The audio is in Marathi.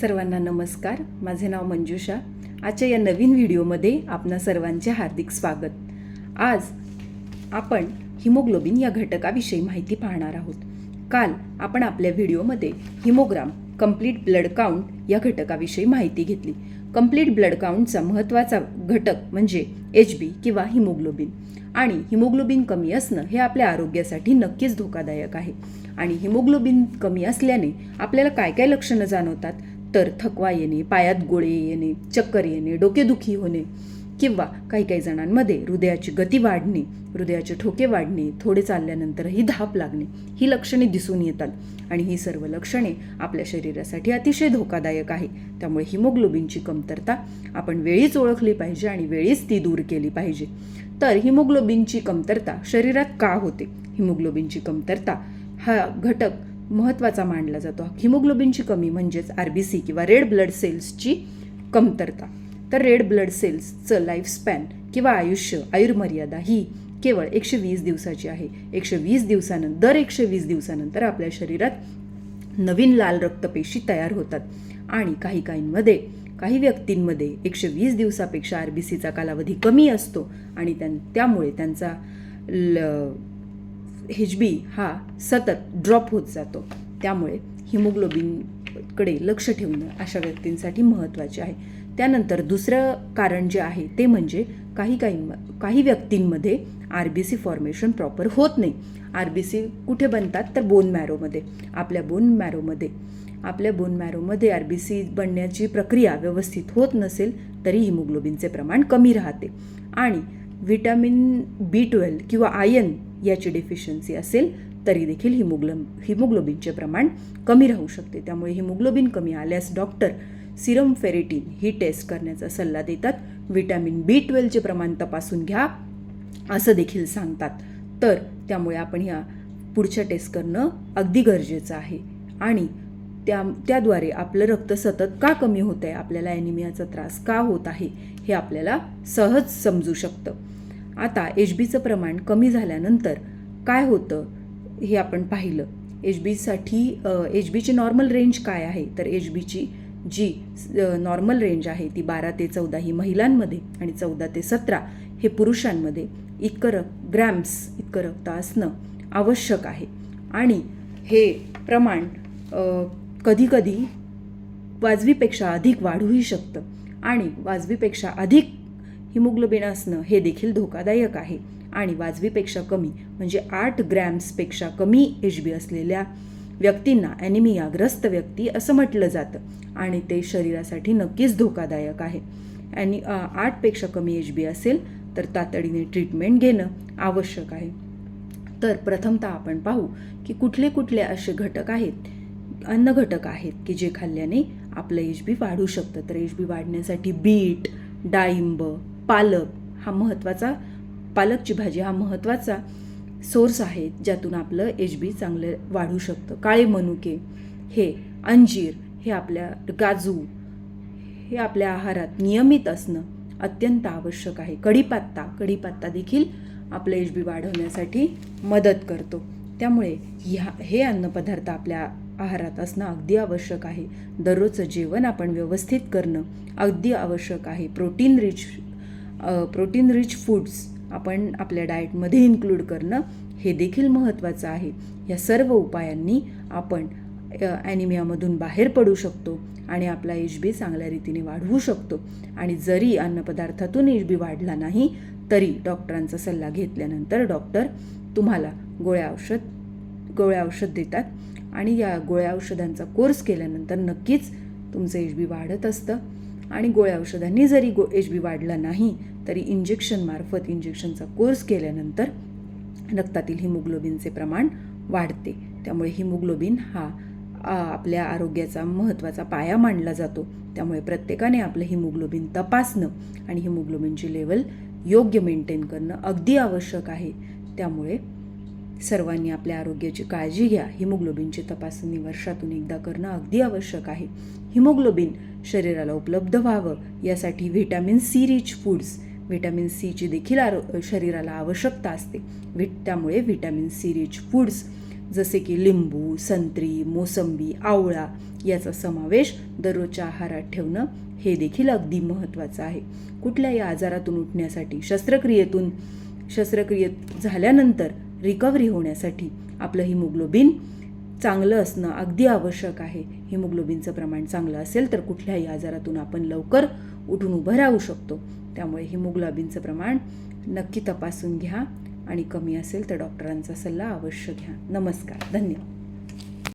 सर्वांना नमस्कार. माझे नाव मंजुषा. आजच्या या नवीन व्हिडिओमध्ये आपणा सर्वांचे हार्दिक स्वागत. आज आपण हिमोग्लोबिन या घटकाविषयी माहिती पाहणार आहोत. काल आपण आपल्या व्हिडिओमध्ये हिमोग्राम कंप्लीट ब्लड काउंट या घटकाविषयी माहिती घेतली. कंप्लीट ब्लड काउंटचा महत्त्वाचा घटक म्हणजे एच बी किंवा हिमोग्लोबिन. आणि हिमोग्लोबिन कमी असणं हे आपल्या आरोग्यासाठी नक्कीच धोकादायक आहे. आणि हिमोग्लोबिन कमी असल्याने आपल्याला काय काय लक्षणं जाणवतात? तर थकवा येणे पायात गोळे येणे चक्कर येणे डोकेदुखी होणे किंवा काही काही जणांमध्ये हृदयाची गती वाढणे हृदयाचे ठोके वाढणे थोडे चालल्यानंतरही धाप लागणे ही लक्षणे दिसून येतात. आणि ही सर्व लक्षणे आपल्या शरीरासाठी अतिशय धोकादायक आहे. त्यामुळे हिमोग्लोबिनची कमतरता आपण वेळीच ओळखली पाहिजे आणि वेळीच ती दूर केली पाहिजे. तर हिमोग्लोबिनची कमतरता शरीरात का होते? हिमोग्लोबिनची कमतरता हा घटक महत्त्वाचा मानला जातो. हिमोग्लोबिनची कमी म्हणजेच आर बी सी किंवा रेड ब्लड सेल्सची कमतरता. तर रेड ब्लड सेल्सचं लाईफस्पॅन किंवा आयुष्य आयुर्मर्यादा ही केवळ एकशे वीस दिवसाची आहे. एकशे वीस दिवसानंतर दर एकशे वीस दिवसानंतर आपल्या शरीरात नवीन लाल रक्तपेशी तयार होतात. आणि काही काहींमध्ये काही व्यक्तींमध्ये एकशे वीस दिवसापेक्षा आर बी सीचा कालावधी कमी असतो आणि त्यां त्यामुळे त्यांचा ल एच बी हा सतत ड्रॉप होत जातो. त्यामुळे हिमोग्लोबिनकडे लक्ष ठेवणं अशा व्यक्तींसाठी महत्त्वाचे आहे. त्यानंतर दुसरं कारण जे आहे ते म्हणजे काही काही काही व्यक्तींमध्ये R B C formation proper होत नाही. आर बी सी कुठे बनतात? तर बोन मॅरोमध्ये आपल्या बोन मॅरोमध्ये आपल्या बोन मॅरोमध्ये आर बी सी बनण्याची प्रक्रिया व्यवस्थित होत नसेल तरी हिमोग्लोबिनचे प्रमाण कमी राहते. आणि व्हिटॅमिन बी ट्वेल्व किंवा आयन याची डेफिशियन्सी असेल तरी देखील हिमोग्लो हिमोग्लोबिनचे प्रमाण कमी राहू शकते. त्यामुळे हिमोग्लोबिन कमी आल्यास डॉक्टर सिरम फेरेटिन ही टेस्ट करण्याचा सल्ला देतात. व्हिटॅमिन बी ट्वेल्वचे प्रमाण तपासून घ्या असं देखील सांगतात. तर त्यामुळे आपण ह्या पुढच्या टेस्ट करणं अगदी गरजेचं आहे. आणि त्या त्याद्वारे आपलं रक्त सतत का कमी होत आहे आपल्याला ॲनिमियाचा त्रास का होत आहे हे आपल्याला सहज समजू शकतं. आता एच बीचं प्रमाण कमी झाल्यानंतर काय होतं हे आपण पाहिलं. एच बीसाठी एच बीची नॉर्मल रेंज काय आहे? तर एच बीची जी नॉर्मल रेंज आहे ती बारा ते चौदा ही महिलांमध्ये आणि चौदा ते सतरा हे पुरुषांमध्ये इतकं रक ग्रॅम्स इतकं रक्त असणं आवश्यक आहे. आणि हे प्रमाण कधीकधी वाजवीपेक्षा अधिक वाढूही शकतं. आणि वाजवीपेक्षा अधिक हिमोग्लोबिन असणं हे देखील धोकादायक आहे. आणि वाजवीपेक्षा कमी म्हणजे आठ ग्रॅम्सपेक्षा कमी एच बी असलेल्या व्यक्तींना ॲनिमियाग्रस्त व्यक्ती असं म्हटलं जातं. आणि ते शरीरासाठी नक्कीच धोकादायक आहे. आणि आठपेक्षा कमी एच बी असेल तर तातडीने ट्रीटमेंट घेणं आवश्यक आहे. तर प्रथमतः आपण पाहू की कुठले कुठले असे घटक आहेत अन्न घटक आहेत की जे खाल्ल्याने आपलं एच बी वाढू शकतं. तर एच बी वाढण्यासाठी बीट डाळिंब पालक हा महत्त्वाचा पालकची भाजी हा महत्त्वाचा सोर्स आहे ज्यातून आपलं एच बी चांगलं वाढू शकतं. काळे मनुके हे अंजीर हे आपल्या गाजू हे आपल्या आहारात नियमित असणं अत्यंत आवश्यक आहे. कढीपत्ता कढीपत्ता देखील आपलं एच बी वाढवण्यासाठी मदत करतो. त्यामुळे ह्या हे अन्नपदार्थ आपल्या आहारात असणं अगदी आवश्यक आहे. दररोजचं जेवण आपण व्यवस्थित करणं अगदी आवश्यक आहे. Protein rich protein rich foods आपण आपल्या डाएटमध्ये इन्क्लूड करणं हे देखील महत्त्वाचं आहे. या सर्व उपायांनी आपण ॲनिमियामधून बाहेर पडू शकतो आणि आपला एच बी चांगल्या रीतीने वाढवू शकतो. आणि जरी अन्नपदार्थातून एच बी वाढला नाही तरी डॉक्टरांचा सल्ला घेतल्यानंतर डॉक्टर तुम्हाला गोळ्या औषध गोळ्या औषध देतात. आणि या गोळ्या औषधांचा कोर्स केल्यानंतर नक्कीच तुमचं एच बी वाढत असतं. आणि गोळ्या औषधांनी जरी गो एच बी वाढला नाही तरी इंजेक्शनमार्फत इंजेक्शनचा कोर्स केल्यानंतर रक्तातील हिमोग्लोबिनचे प्रमाण वाढते. त्यामुळे हिमोग्लोबिन हा आपल्या आरोग्याचा महत्त्वाचा पाया मानला जातो. त्यामुळे प्रत्येकाने आपलं हिमोग्लोबिन तपासणं आणि हिमोग्लोबिनची लेवल योग्य मेंटेन करणं अगदी आवश्यक आहे. त्यामुळे सर्वांनी आपल्या आरोग्याची काळजी घ्या. हिमोग्लोबिनची तपासणी वर्षातून एकदा करणं अगदी आवश्यक आहे. हिमोग्लोबिन शरीराला उपलब्ध व्हावं. यासाठी vitamin C rich foods vitamin सीची देखील आरो शरीराला आवश्यकता असते. व्हिट त्यामुळे व्हिटॅमिन सी रिच फूड्स जसे की लिंबू संत्री मोसंबी आवळा याचा समावेश दररोजच्या आहारात ठेवणं हे देखील अगदी महत्त्वाचं आहे. कुठल्याही आजारातून उठण्यासाठी शस्त्रक्रियेतून शस्त्रक्रियेत झाल्यानंतर रिकव्हरी होण्यासाठी आपलं हिमोग्लोबिन चांगलं असणं अगदी आवश्यक आहे. हिमोग्लोबिनचं प्रमाण चांगलं असेल तर कुठल्याही आजारातून आपण लवकर उठून उभं राहू शकतो. त्यामुळे हिमोग्लोबिनचं प्रमाण नक्की तपासून घ्या आणि कमी असेल तर डॉक्टरांचा सल्ला अवश्य घ्या. नमस्कार. धन्यवाद.